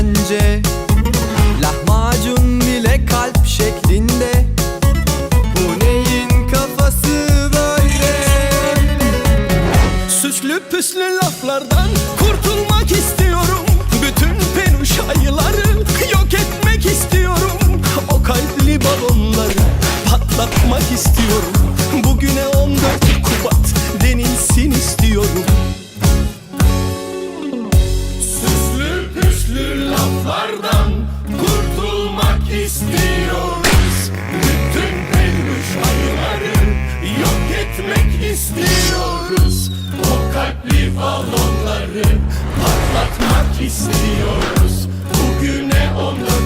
ince Lahmacun bile kalp şeklinde. Bu neyin kafası böyle? Süslü püslü laflardan kurtulmak istiyorum. Bütün peluş ayıları yok etmek istiyorum. O kalpli balonları patlatmak istiyorum. Bugüne püslü laflardan kurtulmak istiyoruz. Bütün peluş ayıları yok etmek istiyoruz. O kalpli balonları patlatmak istiyoruz. Bugüne 14 Kubat denilsin istiyoruz